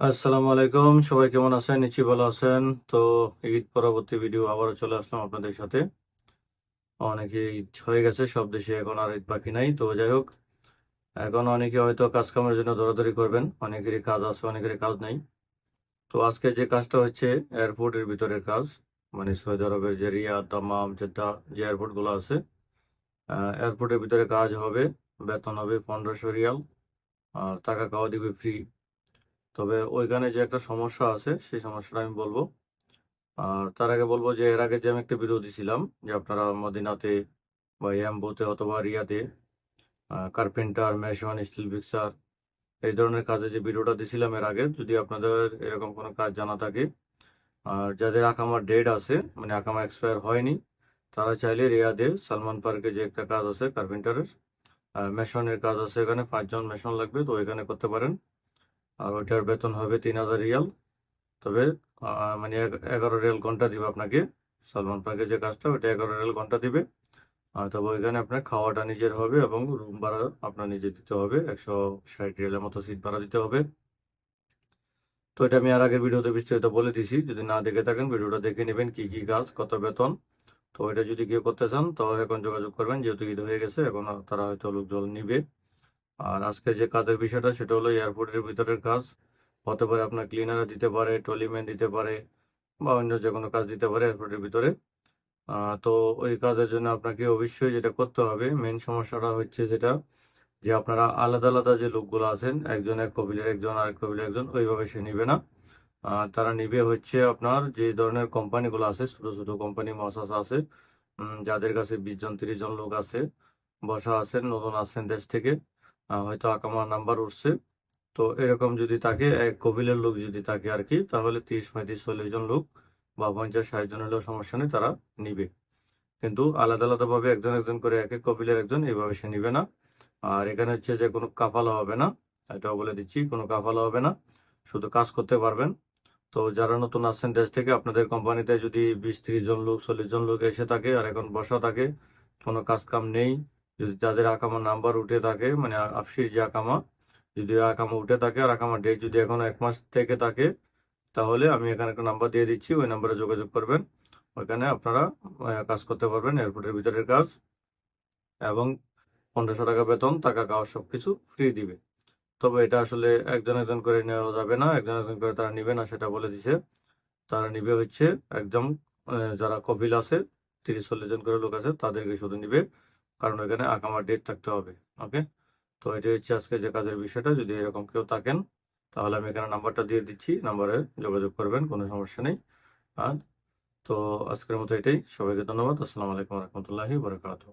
আসসালামু আলাইকুম। সবাই কেমন আছেন? নিশ্চয়ই ভালো আছেন। তো ঈদ পরবর্তী ভিডিও আবারও চলে আসলাম আপনাদের সাথে। অনেকে ঈদ হয়ে গেছে, সব দেশে এখন আর ঈদ বাকি নাই। তো যাই হোক, এখন অনেকে হয়তো কাজ কামের জন্য দৌড়াদৌড়ি করবেন। অনেকেরই কাজ আছে, অনেকেরই কাজ নেই। তো আজকে যে কাজটা হচ্ছে, এয়ারপোর্টের ভিতরে কাজ। মানে সৌদি আরবের যে রিয়াদ দামাম জেদ্দা যে এয়ারপোর্টগুলো আছে এয়ারপোর্টের ভিতরে কাজ হবে। বেতন হবে পনেরোশো রিয়াল। আর টাকা খাওয়া দিবে ফ্রি তবে ওইখানে যে একটা সমস্যা আছে, সেই সমস্যাটা আমি বলব। আর তার আগে বলব যে, এর আগে যে আমি একটা বিরোধী ছিলাম, যে আপনারা মদিনাতে বা ইয়াম্বোতে অথবা রিয়াতে কার্পেন্টার, মেশন, স্টিল ফিক্সার, এই ধরনের কাজে যে ভিডিওটা দিছিলাম এর আগে, যদি আপনাদের এরকম কোনো কাজ জানা থাকে। আর যাদের আকামার ডেট আছে মানে আকামা এক্সপায়ার হয়নি, তারা চাইলে রিয়াদে সালমান পার্কে যে একটা কাজ আছে, কার্পেন্টারের মেশনের কাজ আছে, এখানে পাঁচজন মেশন লাগবে, তো এখানে করতে পারেন। আর ওইটার বেতন হবে তিন হাজার রিয়াল। তবে মানে এগ- এগারো রিয়াল ঘণ্টা দিবে আপনাকে। সালমান পার্কের যে কাজটা, ওইটা এগারো রিয়াল ঘণ্টা দিবে। তবে ওইখানে আপনার খাওয়াটা নিজের হবে এবং রুম ভাড়া আপনার নিজে দিতে হবে। একশো ষাট রিয়ালের মতো সিট ভাড়া দিতে হবে। তো এটা আমি আর আগের ভিডিওতে বিস্তারিত বলে দিছি। যদি না দেখে থাকেন, ভিডিওটা দেখে নেবেন কি কি কাজ, কত বেতন। তো এটা যদি কেউ করতে চান তো এখন যোগাযোগ করবেন। যেহেতু ঈদ হয়ে গেছে, এখন তারা হয়তো লোকজন নিবে। আর আজকে যে কাজের বিষয়টা সেটা হলো এয়ারপোর্টের ভিতরের কাজ। হতে পারে আপনার ক্লিনার দিতে পারে টলিম্যান দিতে পারে বা অন্য যে কোনো কাজ দিতে পারে এয়ারপোর্টের ভিতরে। তো ওই কাজের জন্য আপনাকে অবশ্যই যেটা করতে হবে মেন সমস্যাটা হচ্ছে যেটা যে আপনারা আলাদা আলাদা যে লোকগুলো আছেন, একজন এক কপিলের একজন আর এক কপিলের একজন, ওইভাবে সে নিবে না। তারা নিবে হচ্ছে আপনার যে ধরনের কোম্পানিগুলো আছে, ছোট ছোট কোম্পানি মহাসাস আছে যাদের কাছে বিশ জন, তিরিশ জন লোক আছে, বসা আছেন, নতুন আসছেন দেশ থেকে। হয়তো আকামা নাম্বার উঠছে। তো এরকম যদি থাকে, এক কপিলের লোক যদি থাকে আর কি তাহলে তিরিশ পঁয়ত্রিশ চল্লিশ জন লোক বা পঞ্চাশ ষাট জন হলেও সমস্যা নেই, তারা নিবে। কিন্তু আলাদা আলাদাভাবে একজন একজন করে এক এক কপিলের একজন এইভাবে সে নিবে না। আর এখানে হচ্ছে যে কোনো কাফালা হবে না, এটাও বলে দিচ্ছি, কোনো কাফালা হবে না, শুধু কাজ করতে পারবেন। তো যারা নতুন আসছেন দেশ থেকে, আপনাদের কোম্পানিতে যদি বিশ ত্রিশ জন লোক, চল্লিশ জন লোক এসে থাকে আর এখন বসা থাকে, কোনো কাজ কাম নেই যদি যাদের আকামা নাম্বার উঠে থাকে মানে আফসির যে আকামা, যদি আকামা উঠে থাকে আর আকামা ডেট যদি এখন এক মাস থেকে থাকে, তাহলে আমি এখানে একটা নাম্বার দিয়ে দিচ্ছি, ওই নাম্বারে যোগাযোগ করবেন। ওইখানে আপনারা কাজ করতে পারবেন এয়ারপোর্টের ভিতরের কাজ এবং পনেরোশো টাকা বেতন টাকা খাওয়া সব কিছু ফ্রি দিবে। তবে এটা আসলে একজন একজন করে নেওয়া যাবে না, একজন একজন করে তারা নিবে না, সেটা বলে দিছে। তারা নিবে হচ্ছে একদম যারা কপিল আছে, তিরিশ চল্লিশ জন করে লোক আছে, তাদেরকে শুধু নিবে। কারণ ওইখানে আকামার ডেট থাকতে হবে ওকে তো এটা হচ্ছে আজকে যে কাজের বিষয়টা, যদি এরকম কেউ থাকেন, তাহলে আমি এখানে নাম্বারটা দিয়ে দিচ্ছি নাম্বারে যোগাযোগ করবেন, কোনো সমস্যা নেই। আর তো আজকের মতো এটাই, সবাইকে ধন্যবাদ, আসসালামু আলাইকুম রহমতুল্লাহি বারকাতুহ।